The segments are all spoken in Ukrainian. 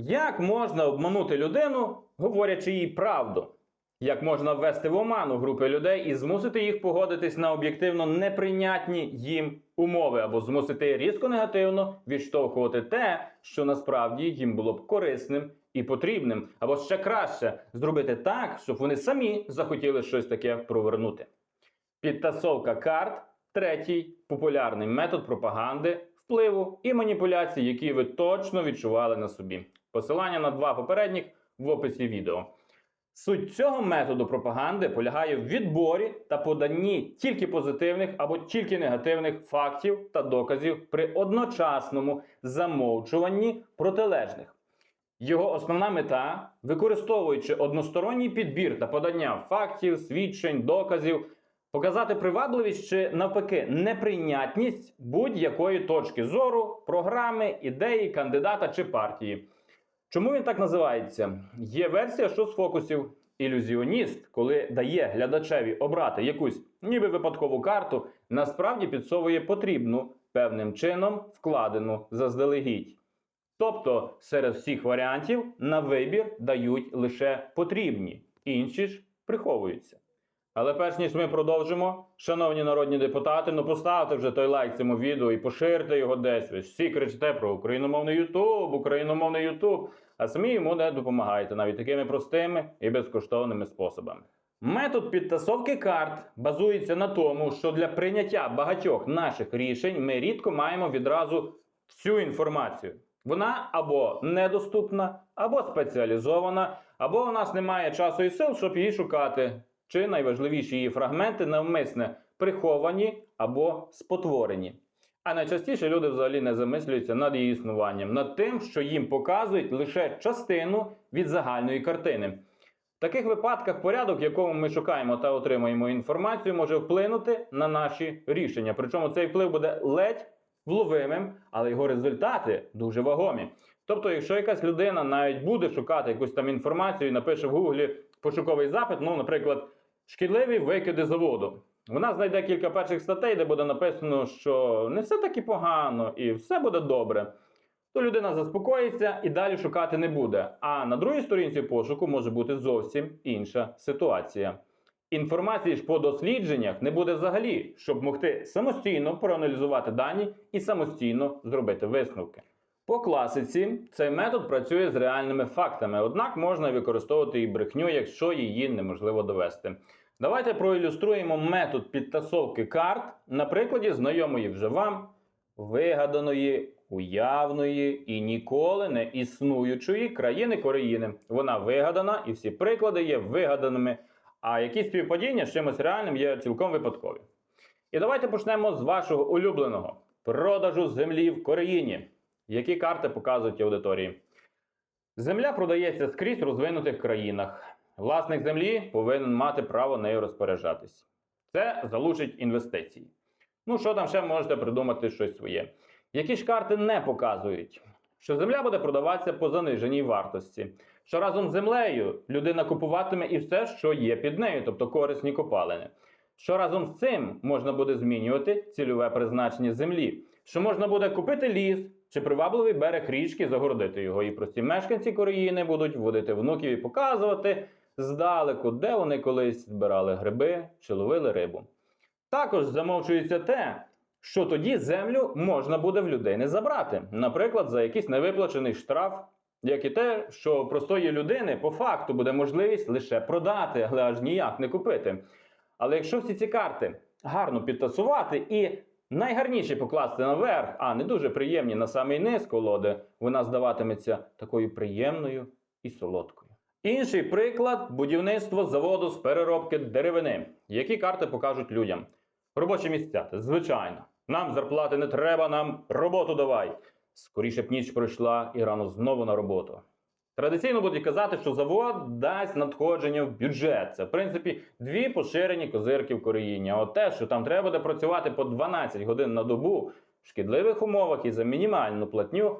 Як можна обманути людину, говорячи їй правду? Як можна ввести в оману групи людей і змусити їх погодитись на об'єктивно неприйнятні їм умови, або змусити різко негативно відштовхувати те, що насправді їм було б корисним і потрібним, або ще краще зробити так, щоб вони самі захотіли щось таке провернути. Підтасовка карт третій популярний метод пропаганди, впливу і маніпуляцій, які ви точно відчували на собі. Посилання на два попередніх в описі відео. Суть цього методу пропаганди полягає в відборі та поданні тільки позитивних або тільки негативних фактів та доказів при одночасному замовчуванні протилежних. Його основна мета, використовуючи односторонній підбір та подання фактів, свідчень, доказів, показати привабливість чи навпаки неприйнятність будь-якої точки зору, програми, ідеї, кандидата чи партії. Чому він так називається? Є версія, що з фокусів ілюзіоніст, коли дає глядачеві обрати якусь ніби випадкову карту, насправді підсовує потрібну певним чином вкладену заздалегідь. Тобто серед всіх варіантів на вибір дають лише потрібні, інші ж приховуються. Але перш ніж ми продовжимо, шановні народні депутати, ну поставте вже той лайк цьому відео і поширте його десь. Ви ж всі кричите про україномовний Ютуб, україномовний Ютуб, а самі йому не допомагаєте навіть такими простими і безкоштовними способами. Метод підтасовки карт базується на тому, що для прийняття багатьох наших рішень ми рідко маємо відразу всю інформацію. Вона або недоступна, або спеціалізована, або у нас немає часу і сил, щоб її шукати. Чи найважливіші її фрагменти навмисне приховані або спотворені. А найчастіше люди взагалі не замислюються над її існуванням, над тим, що їм показують лише частину від загальної картини. В таких випадках порядок, в якому ми шукаємо та отримуємо інформацію, може вплинути на наші рішення. Причому цей вплив буде ледь вловимим, але його результати дуже вагомі. Тобто, якщо якась людина навіть буде шукати якусь там інформацію і напише в Гуглі пошуковий запит, ну, наприклад, шкідливі викиди заводу. Вона знайде кілька перших статей, де буде написано, що не все так і погано і все буде добре. То людина заспокоїться і далі шукати не буде. А на другій сторінці пошуку може бути зовсім інша ситуація. Інформації ж по дослідженнях не буде взагалі, щоб могти самостійно проаналізувати дані і самостійно зробити висновки. По класиці цей метод працює з реальними фактами, однак можна використовувати і брехню, якщо її неможливо довести. Давайте проілюструємо метод підтасовки карт на прикладі знайомої вже вам вигаданої, уявної і ніколи не існуючої країни Кореїни. Вона вигадана, і всі приклади є вигаданими, а якісь співпадіння з чимось реальним є цілком випадкові. І давайте почнемо з вашого улюбленого продажу землі в Кореїні. Які карти показують аудиторії? Земля продається скрізь в розвинутих країнах. Власник землі повинен мати право нею розпоряджатись. Це залучить інвестиції. Ну, що там ще можете придумати щось своє? Які ж карти не показують? Що земля буде продаватися по заниженій вартості, що разом з землею людина купуватиме і все, що є під нею, тобто корисні копалини. Що разом з цим можна буде змінювати цільове призначення землі, що можна буде купити ліс чи привабливий берег річки, загородити його, і прості мешканці Кореїни будуть водити внуків і показувати здалеку, де вони колись збирали гриби чи ловили рибу. Також замовчується те, що тоді землю можна буде в людей не забрати, наприклад, за якийсь невиплачений штраф, як і те, що простої людини по факту буде можливість лише продати, але аж ніяк не купити. Але якщо всі ці карти гарно підтасувати і найгарніші покласти наверх, а не дуже приємні на самий низ колоди, вона здаватиметься такою приємною і солодкою. Інший приклад будівництво заводу з переробки деревини. Які карти покажуть людям? Робочі місця, звичайно. Нам зарплати не треба, нам роботу давай. Скоріше б ніч пройшла і рано знову на роботу. Традиційно будуть казати, що завод дасть надходження в бюджет. Це, в принципі, дві поширені козирки в Кореїні. А от те, що там треба буде працювати по 12 годин на добу в шкідливих умовах і за мінімальну платню,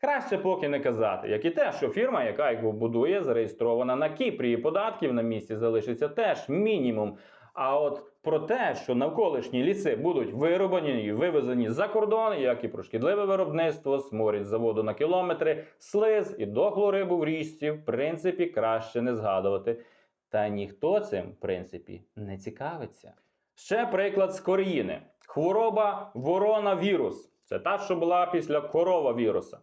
краще поки не казати. Як і те, що фірма, яка його будує, зареєстрована на Кіпрі, і податків на місці залишиться теж мінімум. А от про те, що навколишні ліси будуть вирубані і вивезені за кордон, як і про шкідливе виробництво, сморід заводу на кілометри, слиз і дохлу рибу в річці, в принципі, краще не згадувати. Та ніхто цим, в принципі, не цікавиться. Ще приклад з Коріїни. Хвороба воронавірус. Це та, що була після коровавіруса.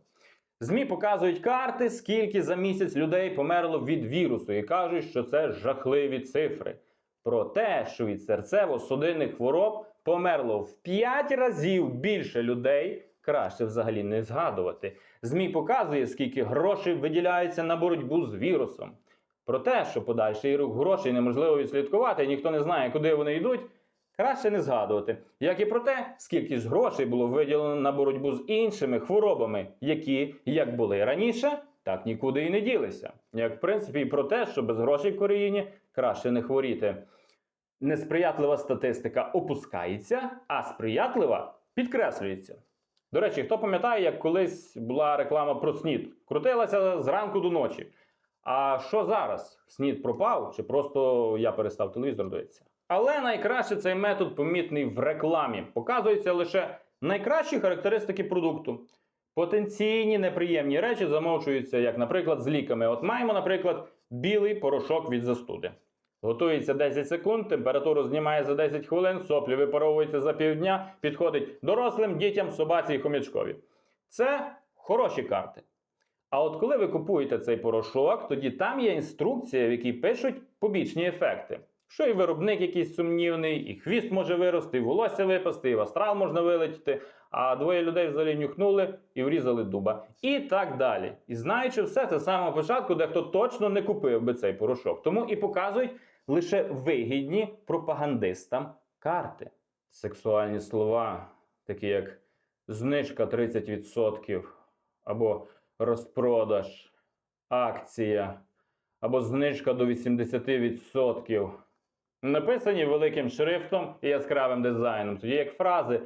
ЗМІ показують карти, скільки за місяць людей померло від вірусу, і кажуть, що це жахливі цифри. Про те, що від серцево-судинних хвороб померло в 5 разів більше людей, краще взагалі не згадувати. ЗМІ показує, скільки грошей виділяється на боротьбу з вірусом. Про те, що подальший рух грошей неможливо відслідкувати, ніхто не знає, куди вони йдуть, краще не згадувати. Як і про те, скільки ж грошей було виділено на боротьбу з іншими хворобами, які як були раніше, так нікуди і не ділися. Як в принципі і про те, що без грошей в Коріїні краще не хворіти. Несприятлива статистика опускається, а сприятлива підкреслюється. До речі, хто пам'ятає, як колись була реклама про снід? Крутилася зранку до ночі. А що зараз? Снід пропав чи просто я перестав телевізор дивитися? Але найкраще цей метод помітний в рекламі. Показуються лише найкращі характеристики продукту. Потенційні неприємні речі замовчуються, як, наприклад, з ліками. От маємо, наприклад, білий порошок від застуди. Готується 10 секунд, температуру знімає за 10 хвилин, соплі випаровуються за півдня, підходить дорослим, дітям, собаці і хомячкові. Це хороші карти. А от коли ви купуєте цей порошок, тоді там є інструкція, в якій пишуть побічні ефекти. Що і виробник якийсь сумнівний, і хвіст може вирости, і волосся випасти, і в астрал можна вилетіти, а двоє людей взагалі нюхнули і врізали дуба. І так далі. І знаючи все це з самого початку, дехто точно не купив би цей порошок. Тому і показують лише вигідні пропагандистам карти. Сексуальні слова, такі як знижка 30% або розпродаж, акція або знижка до 80%. Написані великим шрифтом і яскравим дизайном, тоді як фрази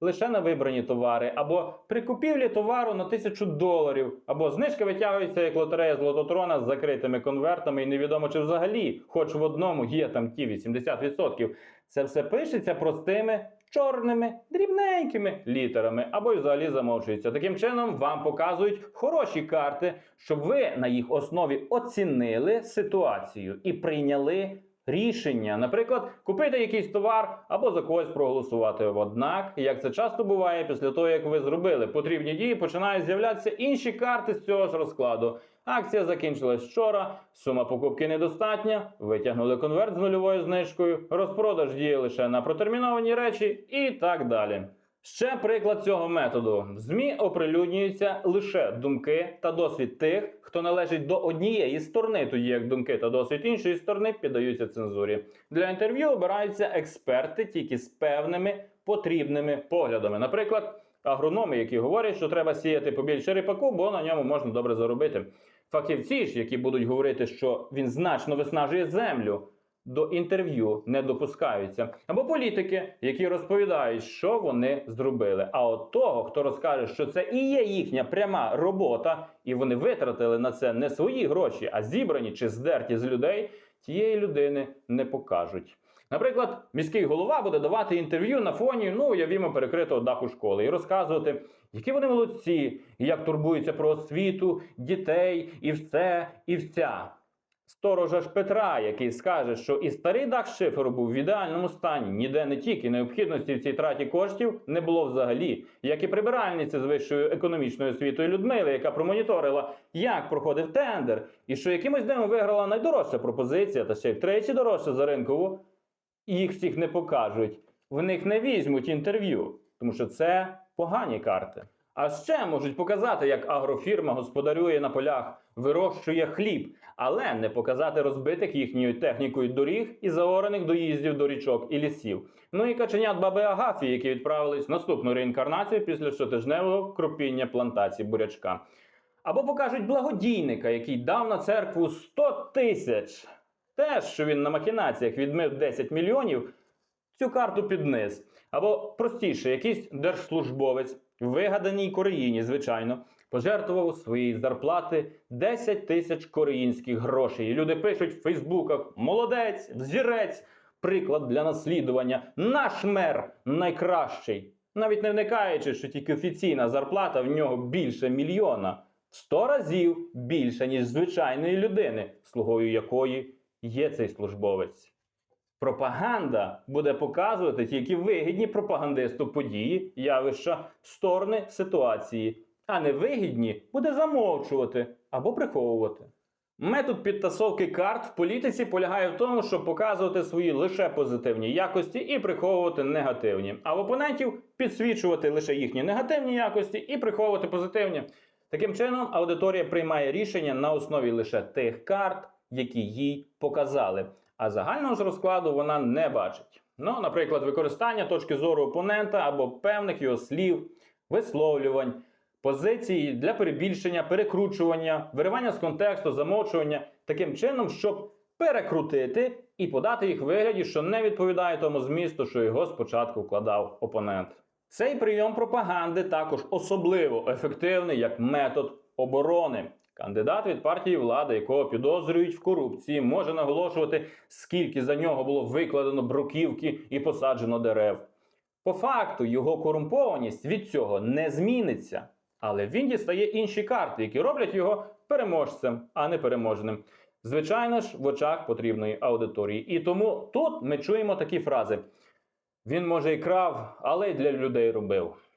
лише на вибрані товари, або при купівлі товару на тисячу доларів, або знижка витягується як лотерея з лототрона з закритими конвертами, і невідомо чи взагалі, хоч в одному є там ті 80%. Це все пишеться простими чорними, дрібненькими літерами, або й взагалі замовчується. Таким чином вам показують хороші карти, щоб ви на їх основі оцінили ситуацію і прийняли рішення. Наприклад, купити якийсь товар або за когось проголосувати. Однак, як це часто буває, після того, як ви зробили потрібні дії, починають з'являтися інші карти з цього ж розкладу. Акція закінчилась вчора, сума покупки недостатня, витягнули конверт з нульовою знижкою, розпродаж діє лише на протерміновані речі і так далі. Ще приклад цього методу: в ЗМІ оприлюднюються лише думки та досвід тих, хто належить до однієї сторони, тоді як думки та досвід іншої сторони піддаються цензурі. Для інтерв'ю обираються експерти тільки з певними потрібними поглядами. Наприклад, агрономи, які говорять, що треба сіяти побільше ріпаку, бо на ньому можна добре заробити. Фахівці ж, які будуть говорити, що він значно виснажує землю, до інтерв'ю не допускаються. Або політики, які розповідають, що вони зробили. А от того, хто розкаже, що це і є їхня пряма робота, і вони витратили на це не свої гроші, а зібрані чи здерті з людей, тієї людини не покажуть. Наприклад, міський голова буде давати інтерв'ю на фоні, ну, уявімо, перекритого даху школи і розказувати, які вони молодці, і як турбуються про освіту, дітей, і все, і вся. Сторожа ж Петра, який скаже, що і старий дах шиферу був в ідеальному стані, ніде не тільки необхідності в цій траті коштів не було взагалі, як і прибиральниці з вищою економічною освітою Людмили, яка промоніторила, як проходив тендер, і що якимось дивом виграла найдорожча пропозиція, та ще й втричі дорожча за ринкову, їх всіх не покажуть. В них не візьмуть інтерв'ю, тому що це погані карти. А ще можуть показати, як агрофірма господарює на полях, вирощує хліб, але не показати розбитих їхньою технікою доріг і заорених доїздів до річок і лісів. Ну і каченят баби Агафії, які відправились в наступну реінкарнацію після щотижневого кропіння плантації бурячка. Або покажуть благодійника, який дав на церкву 100 тисяч. Те, що він на махінаціях відмив 10 мільйонів, цю карту під низ. Або простіше, якийсь держслужбовець, вигаданій Кореїні, звичайно, пожертвував своєї зарплати 10 тисяч кореїнських грошей. Люди пишуть в Фейсбуках: молодець, взірець, приклад для наслідування. Наш мер найкращий. Навіть не вникаючи, що тільки офіційна зарплата в нього більше мільйона, в 100 разів більше, ніж звичайної людини, слугою якої є цей службовець. Пропаганда буде показувати тільки вигідні пропагандисту події, явища, сторони ситуації, а невигідні буде замовчувати або приховувати. Метод підтасовки карт в політиці полягає в тому, щоб показувати свої лише позитивні якості і приховувати негативні, а в опонентів підсвічувати лише їхні негативні якості і приховувати позитивні. Таким чином, аудиторія приймає рішення на основі лише тих карт, які їй показали, а загального ж розкладу вона не бачить. Ну, наприклад, використання точки зору опонента або певних його слів, висловлювань, позиції для перебільшення, перекручування, виривання з контексту, замовчування таким чином, щоб перекрутити і подати їх вигляді, що не відповідає тому змісту, що його спочатку вкладав опонент. Цей прийом пропаганди також особливо ефективний як метод оборони. Кандидат від партії влади, якого підозрюють в корупції, може наголошувати, скільки за нього було викладено бруківки і посаджено дерев. По факту його корумпованість від цього не зміниться, але він дістає інші карти, які роблять його переможцем, а не переможеним. Звичайно ж, в очах потрібної аудиторії. І тому тут ми чуємо такі фрази: він може і крав, але й для людей робив.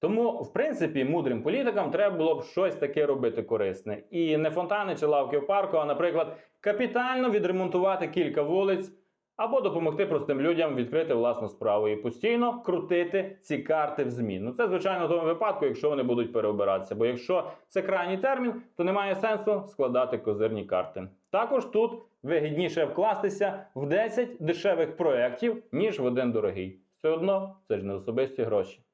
Тому, в принципі, мудрим політикам треба було б щось таке робити корисне. І не фонтани чи лавки в парку, а, наприклад, капітально відремонтувати кілька вулиць або допомогти простим людям відкрити власну справу і постійно крутити ці карти в ЗМІ. Ну це, звичайно, в тому випадку, якщо вони будуть переобиратися. Бо якщо це крайній термін, то немає сенсу складати козирні карти. Також тут вигідніше вкластися в 10 дешевих проєктів, ніж в один дорогий. Все одно це ж не особисті гроші.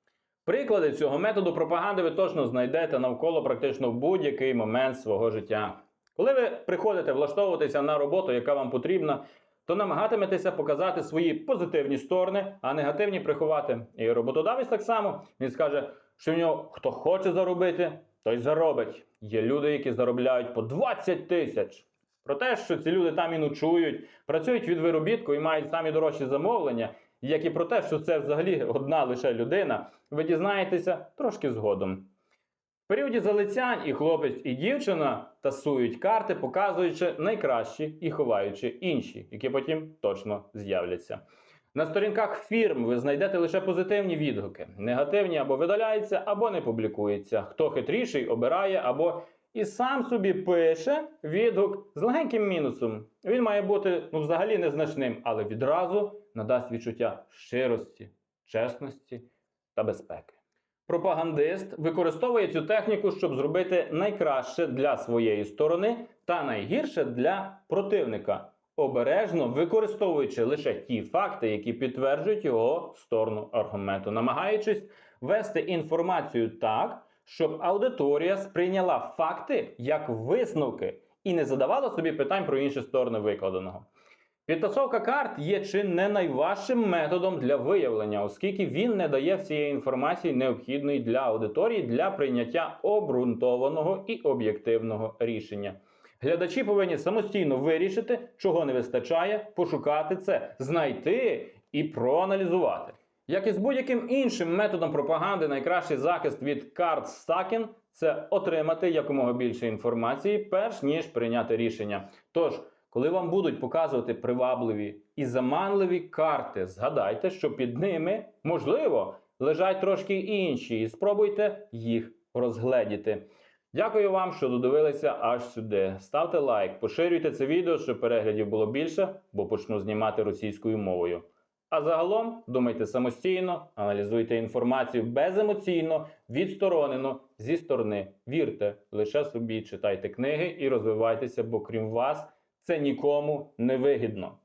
Приклади цього методу пропаганди ви точно знайдете навколо практично в будь-який момент свого життя. Коли ви приходите влаштовуватися на роботу, яка вам потрібна, то намагатиметеся показати свої позитивні сторони, а негативні приховати. І роботодавець так само він скаже, що в нього хто хоче заробити, той заробить. Є люди, які заробляють по 20 тисяч. Про те, що ці люди там і ночують, працюють від виробітку і мають самі дорожчі замовлення, як і про те, що це взагалі одна лише людина, ви дізнаєтеся трошки згодом. В періоді залицянь і хлопець, і дівчина тасують карти, показуючи найкращі і ховаючи інші, які потім точно з'являться. На сторінках фірм ви знайдете лише позитивні відгуки. Негативні або видаляються, або не публікуються. Хто хитріший, обирає або і сам собі пише відгук з легеньким мінусом. Він має бути ну, взагалі незначним, але відразу надасть відчуття щирості, чесності та безпеки. Пропагандист використовує цю техніку, щоб зробити найкраще для своєї сторони та найгірше для противника, обережно використовуючи лише ті факти, які підтверджують його сторону аргументу, намагаючись вести інформацію так, щоб аудиторія сприйняла факти як висновки і не задавала собі питань про інші сторони викладеного. Підтасовка карт є чи не найважчим методом для виявлення, оскільки він не дає всієї інформації необхідної для аудиторії для прийняття обґрунтованого і об'єктивного рішення. Глядачі повинні самостійно вирішити, чого не вистачає, пошукати це, знайти і проаналізувати. Як і з будь-яким іншим методом пропаганди, найкращий захист від карт стакін це отримати якомога більше інформації, перш ніж прийняти рішення. Тож, коли вам будуть показувати привабливі і заманливі карти, згадайте, що під ними, можливо, лежать трошки інші, і спробуйте їх розгледіти. Дякую вам, що додивилися аж сюди. Ставте лайк, поширюйте це відео, щоб переглядів було більше, бо почну знімати російською мовою. А загалом думайте самостійно, аналізуйте інформацію беземоційно, відсторонено, зі сторони. Вірте лише собі, читайте книги і розвивайтеся, бо крім вас це нікому не вигідно.